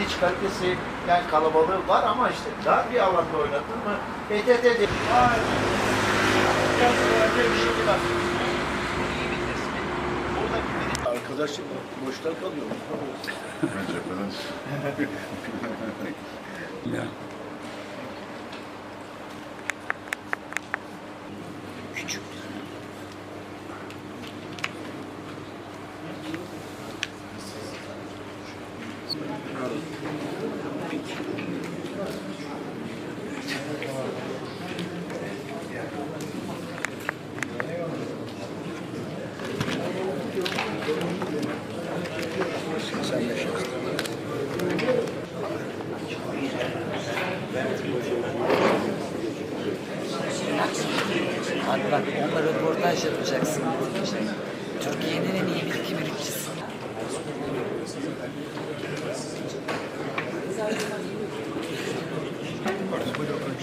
Bilic kalitesi yani kalabalığı var ama işte dar bir alanda oynadın mı de bir şey var. Bilic Arkadaşım boşlar kalıyor. Ya. Abi bak onunla röportaj yapacaksın. Türkiye'nin en iyi bilgi birikçisi.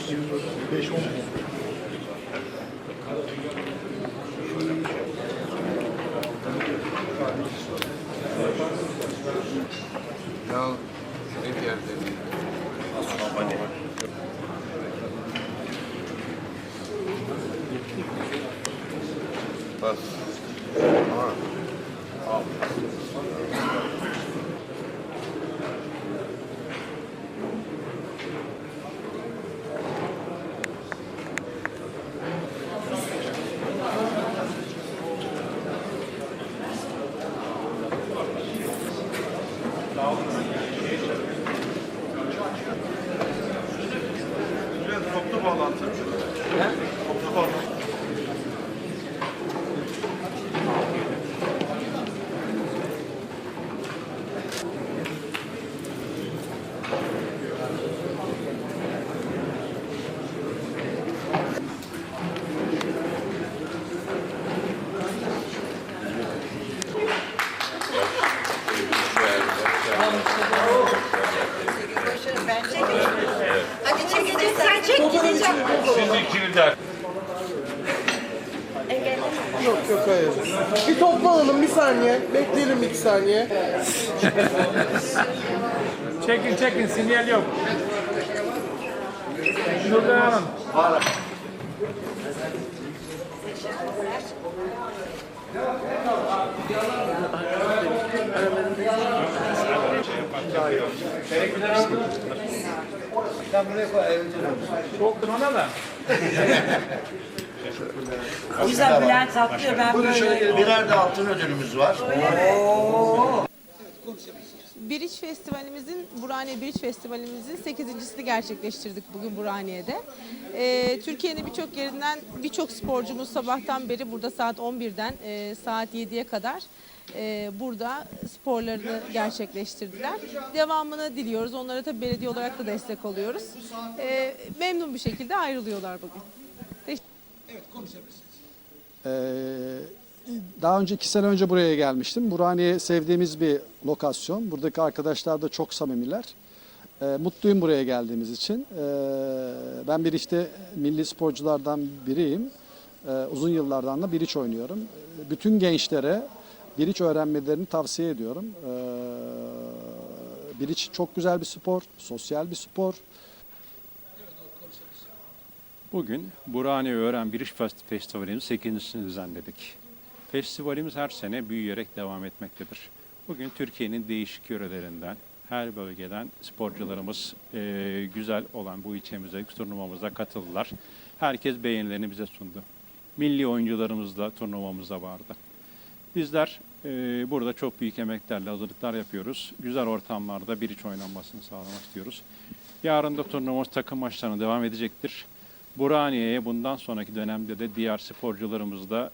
Ya ne yerde? Bas. Ha. Al. all the Hadi çekeceksen çek gideceğim. Yok yok hayır. Bir toplanalım bir saniye. Bekleyelim iki saniye. Çekin çekin sinyal yok. Şurada alın. Soktun ona da. O yüzden Bülent atlıyor. Ben Buyurun böyle... şöyle birer de altın ödülümüz var. Biriç Festivalimizin, Burhaniye Biriç Festivalimizin 8.sini gerçekleştirdik bugün Burhaniye'de. Ee, Türkiye'nin birçok yerinden birçok sporcumuz sabahtan beri burada saat 11'den e, saat 7'ye kadar e, burada sporlarını gerçekleştirdiler. Devamını diliyoruz. Onlara tabii belediye olarak da destek oluyoruz. Ee, memnun bir şekilde ayrılıyorlar bugün. Ee, daha önce iki sene önce buraya gelmiştim. Burhaniye sevdiğimiz bir lokasyon. Buradaki arkadaşlar da çok samimiler. Ee, mutluyum buraya geldiğimiz için. Ee, ben bir işte milli sporculardan biriyim. Ee, uzun yıllardan da biriç oynuyorum. Bütün gençlere biriç öğrenmelerini tavsiye ediyorum. Ee, biriç çok güzel bir spor, sosyal bir spor. Bugün Burhaniye Öğren Biriş Fest- Festivalimiz 8.sini düzenledik. Festivalimiz her sene büyüyerek devam etmektedir. Bugün Türkiye'nin değişik yörelerinden, her bölgeden sporcularımız eee, güzel olan bu ilçemize, turnuvamıza katıldılar. Herkes beğenilerini bize sundu. Milli oyuncularımız da turnuvamızda vardı. Bizler eee, burada çok büyük emeklerle hazırlıklar yapıyoruz. Güzel ortamlarda bir iç oynanmasını sağlamak istiyoruz. Yarın da turnuvamız takım maçlarına devam edecektir. Burhaniye'ye bundan sonraki dönemde de diğer sporcularımızı da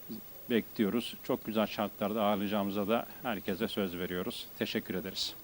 bekliyoruz. Çok güzel şartlarda ağırlayacağımıza da herkese söz veriyoruz. Teşekkür ederiz.